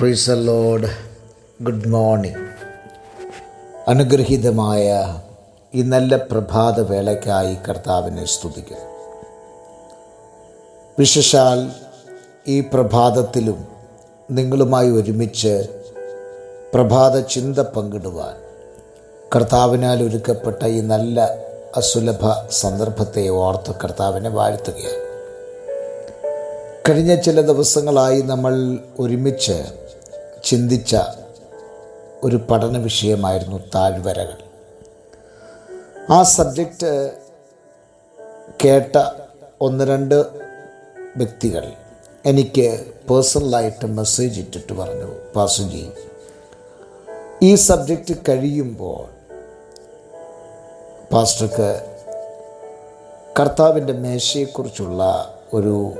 പ്രീസ് load good morning അനുഗ്രഹീതമായ ഈ നല്ല പ്രഭാത വേളയ്ക്കായി കർത്താവിനെ സ്തുതിക്കുന്നു. വിശേഷാൽ ഈ പ്രഭാതത്തിലും നിങ്ങളുമായി ഒരുമിച്ച് പ്രഭാത ചിന്ത പങ്കിടുവാൻ കർത്താവിനാൽ ഒരുക്കപ്പെട്ട ഈ നല്ല അസുലഭ സന്ദർഭത്തെ ഓർത്ത് കർത്താവിനെ വാഴ്ത്തുകയാണ്. കഴിഞ്ഞ ചില ദിവസങ്ങളായി നമ്മൾ ഒരുമിച്ച് ചിന്തിച്ച ഒരു പഠന വിഷയമായിരുന്നു താഴ്വരകൾ. ആ സബ്ജക്റ്റ് കേട്ട ഒന്ന് രണ്ട് വ്യക്തികൾ എനിക്ക് പേഴ്സണലായിട്ട് മെസ്സേജ് ഇട്ടിട്ട് പറഞ്ഞു പാസുജി ഈ സബ്ജക്റ്റ് കഴിയുമ്പോൾ പാസ്റ്റർക്ക് കർത്താവിന്റെ മേശയെക്കുറിച്ചുള്ള ഒരു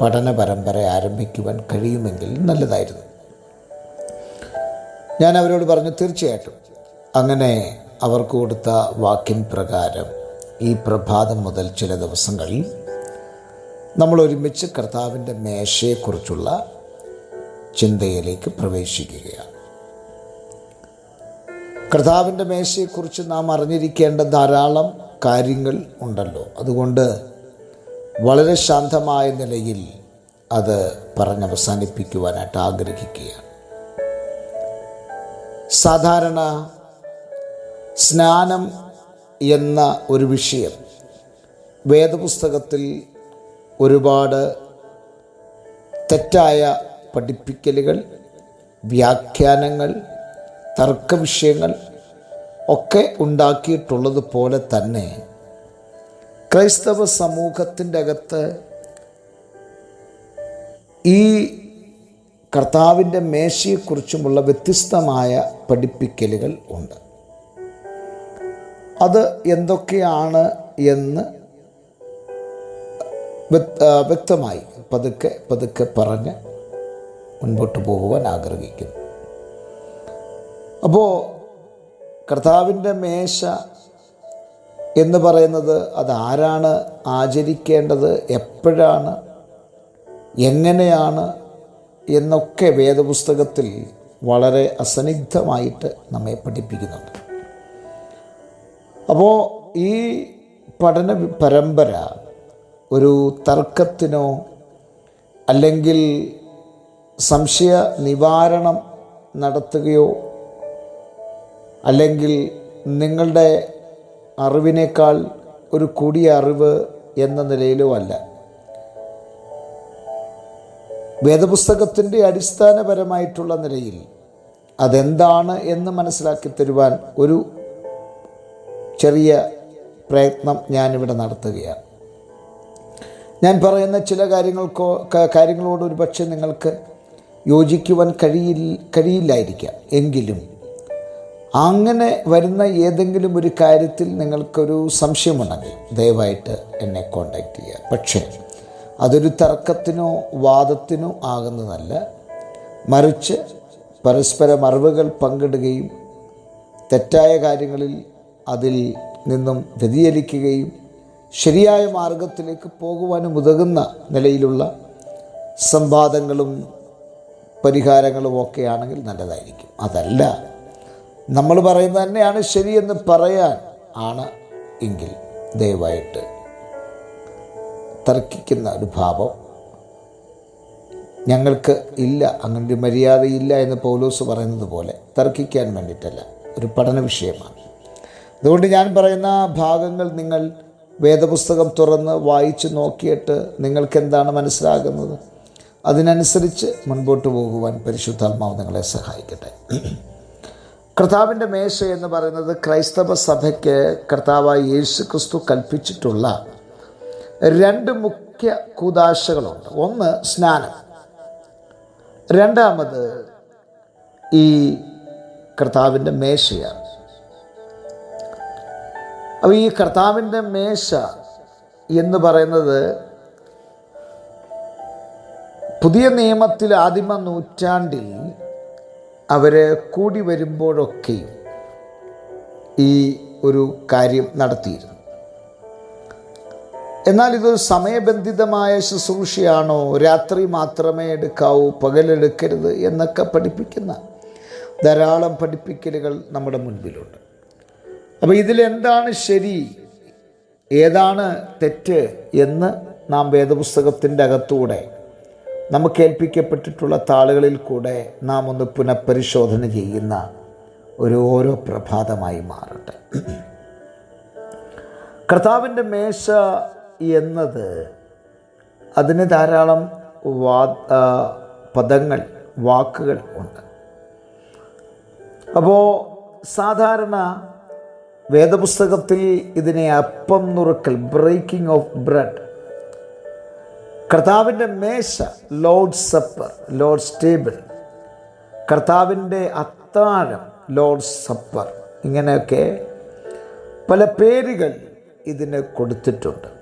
പഠന പരമ്പര ആരംഭിക്കുവാൻ കഴിയുമെങ്കിൽ നല്ലതായിരുന്നു. ഞാൻ അവരോട് പറഞ്ഞു തീർച്ചയായിട്ടും. അങ്ങനെ അവർക്ക് കൊടുത്ത വാക്യം പ്രകാരം ഈ പ്രഭാതം മുതൽ ചില ദിവസങ്ങളിൽ നമ്മൾ ഒരുമിച്ച് കർത്താവിന്റെ മേശയെക്കുറിച്ചുള്ള ചിന്തയിലേക്ക് പ്രവേശിക്കുകയാണ്. കർത്താവിന്റെ മേശയെക്കുറിച്ച് നാം അറിഞ്ഞിരിക്കേണ്ട ധാരാളം കാര്യങ്ങൾ ഉണ്ടല്ലോ. അതുകൊണ്ട് വളരെ ശാന്തമായ നിലയിൽ അത് പറഞ്ഞവസാനിപ്പിക്കുവാനായിട്ട് ആഗ്രഹിക്കുകയാണ്. സാധാരണ സ്നാനം എന്ന ഒരു വിഷയം. വേദപുസ്തകത്തിൽ ഒരുപാട് തെറ്റായ പഠിപ്പിക്കലുകൾ വ്യാഖ്യാനങ്ങൾ തർക്കവിഷയങ്ങൾ ഒക്കെ ഉണ്ടാക്കിയിട്ടുള്ളത് പോലെ തന്നെ ക്രൈസ്തവ സമൂഹത്തിന്റെ അകത്ത് ഈ കർത്താവിന്റെ മേശയെക്കുറിച്ചുമുള്ള വ്യത്യസ്തമായ പഠിപ്പിക്കലുകൾ ഉണ്ട്. അത് എന്തൊക്കെയാണ് എന്ന് വ്യക്തമായി പതുക്കെ പതുക്കെ പറഞ്ഞ് മുൻപോട്ട് പോകുവാൻ ആഗ്രഹിക്കുന്നു. അപ്പോൾ കർത്താവിന്റെ മേശ എന്ന് പറയുന്നത് അതാരാണ് ആചരിക്കേണ്ടത്? എപ്പോഴാണ്? എങ്ങനെയാണ്? എന്നൊക്കെ വേദപുസ്തകത്തിൽ വളരെ അസന്നിഗ്ധമായിട്ട് നമ്മെ പഠിപ്പിക്കുന്നുണ്ട്. അപ്പോൾ ഈ പഠന പരമ്പര ഒരു തർക്കത്തിനോ അല്ലെങ്കിൽ സംശയ നിവാരണം നടത്തുകയോ അല്ലെങ്കിൽ നിങ്ങളുടെ അറിവിനേക്കാൾ ഒരു കൂടിയ അറിവ് എന്ന നിലയിലോ അല്ല. വേദപുസ്തകത്തിന്റെ അടിസ്ഥാനപരമായിട്ടുള്ള നിലയിൽ അതെന്താണ് എന്ന് മനസ്സിലാക്കി തരുവാൻ ഒരു ചെറിയ പ്രയത്നം ഞാനിവിടെ നടത്തുകയാണ്. ഞാൻ പറയുന്ന ചില കാര്യങ്ങൾക്കോ കാര്യങ്ങളോട് ഒരു പക്ഷേ നിങ്ങൾക്ക് യോജിക്കുവാൻ കഴിയില്ല കഴിയില്ലായിരിക്കാം. എങ്കിലും അങ്ങനെ വരുന്ന ഏതെങ്കിലും ഒരു കാര്യത്തിൽ നിങ്ങൾക്കൊരു സംശയമുണ്ടെങ്കിൽ ദയവായിട്ട് എന്നെ കോണ്ടാക്ട് ചെയ്യുക. പക്ഷേ അതൊരു തർക്കത്തിനോ വാദത്തിനോ ആകുന്നതല്ല. മറിച്ച് പരസ്പരം അറിവുകൾ പങ്കിടുകയും തെറ്റായ കാര്യങ്ങളിൽ അതിൽ നിന്നും വ്യതിചലിക്കുകയും ശരിയായ മാർഗത്തിലേക്ക് പോകുവാനും ഉതകുന്ന നിലയിലുള്ള സംവാദങ്ങളും പരിഹാരങ്ങളും ഒക്കെ ആണെങ്കിൽ നല്ലതായിരിക്കും. അതല്ല നമ്മൾ പറയുന്നത് തന്നെയാണ് ശരിയെന്ന് പറയാൻ ആണ് എങ്കിൽ ദയവായിട്ട് തർക്കിക്കുന്ന ഒരു ഭാവം ഞങ്ങൾക്ക് ഇല്ല അങ്ങനെ ഒരു മര്യാദയില്ല എന്ന് പൗലോസ് പറയുന്നത് പോലെ തർക്കിക്കാൻ വേണ്ടിയിട്ടല്ല. ഒരു പഠന വിഷയമാണ്. അതുകൊണ്ട് ഞാൻ പറയുന്ന ഭാഗങ്ങൾ നിങ്ങൾ വേദപുസ്തകം തുറന്ന് വായിച്ച് നോക്കിയിട്ട് നിങ്ങൾക്ക് എന്താണ് മനസ്സിലാകുന്നത്? അതിനനുസരിച്ച് മുൻപോട്ട് പോകുവാൻ പരിശുദ്ധാത്മാവ് നിങ്ങളെ സഹായിക്കട്ടെ. കർത്താവിന്റെ മേശ എന്ന് പറയുന്നത് ക്രൈസ്തവ സഭയ്ക്ക് കർത്താവായ യേശു ക്രിസ്തു കൽപ്പിച്ചിട്ടുള്ള രണ്ട് മുഖ്യ കൂതാശകളുണ്ട്. ഒന്ന് സ്നാനം. രണ്ടാമത് ഈ കർത്താവിന്റെ മേശയാണ്. അപ്പോൾ ഈ കർത്താവിന്റെ മേശ എന്ന് പറയുന്നത് പുതിയ നിയമത്തിൽ ആദിമ നൂറ്റാണ്ടിൽ അവർ കൂടി വരുമ്പോഴൊക്കെയും ഈ ഒരു കാര്യം നടത്തിയിരുന്നു. എന്നാൽ ഇതൊരു സമയബന്ധിതമായ ശുശ്രൂഷയാണോ? രാത്രി മാത്രമേ എടുക്കാവൂ പകലെടുക്കരുത് എന്നൊക്കെ പഠിപ്പിക്കുന്ന ധാരാളം പഠിപ്പിക്കലുകൾ നമ്മുടെ മുൻപിലുണ്ട്. അപ്പോൾ ഇതിലെന്താണ് ശരി? ഏതാണ് തെറ്റ് എന്ന് നാം വേദപുസ്തകത്തിന്റെ അകത്തൂടെ നമുക്ക് ഏൽപ്പിക്കപ്പെട്ടിട്ടുള്ള താളുകളിൽ കൂടെ നാം ഒന്ന് പുനഃപരിശോധന ചെയ്യുന്ന ഒരു ഓരോ പ്രഭാതമായി മാറട്ടെ. കർത്താവിന്റെ മേശ എന്നത്. അതിന് ധാരാളം വാ പദങ്ങൾ വാക്കുകൾ ഉണ്ട്. അപ്പോൾ സാധാരണ വേദപുസ്തകത്തിൽ ഇതിനെ അപ്പം നുറുക്കൽ ബ്രേക്കിംഗ് ഓഫ് ബ്രെഡ് കർത്താവിന്റെ മേശ ലോഡ് സപ്പർ ലോഡ് ടേബിൾ കർത്താവിന്റെ അത്താഴം ലോഡ് സപ്പർ ഇങ്ങനെയൊക്കെ പല പേരുകൾ ഇതിന് കൊടുത്തിട്ടുണ്ട്.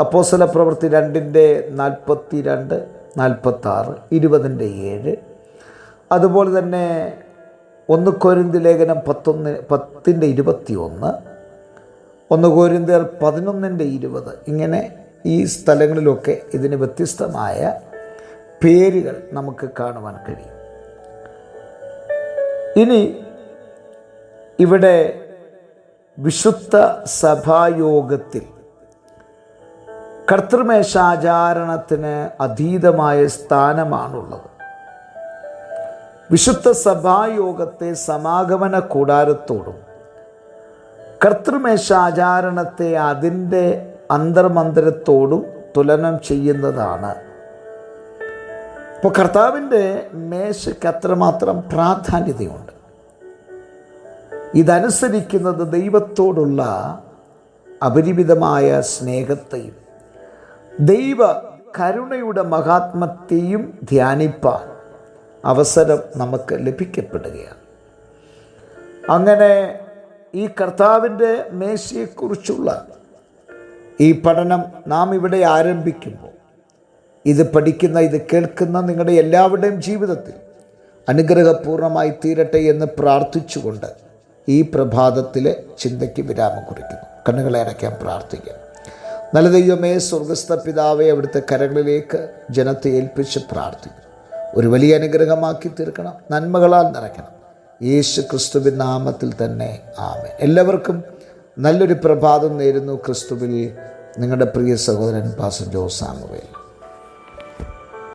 അപ്പോസല പ്രവൃത്തി രണ്ടിന്റെ നാൽപ്പത്തി രണ്ട് നാൽപ്പത്തി ആറ് ഇരുപതിന്റെ ഏഴ്. അതുപോലെ തന്നെ ഒന്ന് കോരിന്തി ലേഖനം പത്തൊന്ന് പത്തിന്റെ ഇരുപത്തി ഒന്ന് ഒന്ന് കോരിന്തിയർ പതിനൊന്നിന്റെ ഇരുപത്. ഇങ്ങനെ ഈ സ്ഥലങ്ങളിലൊക്കെ ഇതിന് വ്യത്യസ്തമായ പേരുകൾ നമുക്ക് കാണുവാൻ കഴിയും. ഇനി ഇവിടെ വിശുദ്ധ സഭായോഗത്തിൽ കർത്തൃമേശാചാരണത്തിന് അതീതമായ സ്ഥാനമാണുള്ളത്. വിശുദ്ധ സഭായോഗത്തെ സമാഗമന കൂടാരത്തോടും കർത്തൃമേശാചാരണത്തെ അതിന്റെ അന്തർമന്ദിരത്തോടും തുലനം ചെയ്യുന്നതാണ്. ഇപ്പോൾ കർത്താവിന്റെ മേശയ്ക്ക് അത്രമാത്രം പ്രാധാന്യതയുണ്ട്. ഇതനുസരിക്കുന്നത് ദൈവത്തോടുള്ള അപരിമിതമായ സ്നേഹത്തെയും ദൈവ കരുണയുടെ മഹാത്മത്തെയും ധ്യാനിപ്പാൻ അവസരം നമുക്ക് ലഭിക്കപ്പെടുകയാണ്. അങ്ങനെ ഈ കർത്താവിന്റെ മേശയെക്കുറിച്ചുള്ള ഈ പഠനം നാം ഇവിടെ ആരംഭിക്കുമ്പോൾ ഇത് പഠിക്കുന്ന ഇത് കേൾക്കുന്ന നിങ്ങളുടെ എല്ലാവരുടെയും ജീവിതത്തിൽ അനുഗ്രഹപൂർണമായി തീരട്ടെ എന്ന് പ്രാർത്ഥിച്ചുകൊണ്ട് ഈ പ്രഭാതത്തിലെ ചിന്തയ്ക്ക് വിരാമം കുറിക്കുന്നു. കണ്ണുകളെ അടയ്ക്കാൻ പ്രാർത്ഥിക്കാം. നല്ല ദൈവമേ സ്വർഗസ്ഥ പിതാവെ അവിടുത്തെ കരങ്ങളിലേക്ക് ജനത്തെ ഏൽപ്പിച്ച് പ്രാർത്ഥിക്കും ഒരു വലിയ അനുഗ്രഹമാക്കി തീർക്കണം നന്മകളാൽ നിറയ്ക്കണം. യേശു ക്രിസ്തുവിൻ നാമത്തിൽ തന്നെ ആമേ എല്ലാവർക്കും നല്ലൊരു പ്രഭാതം നേരുന്നു ക്രിസ്തുവിൽ. നിങ്ങളുടെ പ്രിയ സഹോദരൻ പാസ ജോസ്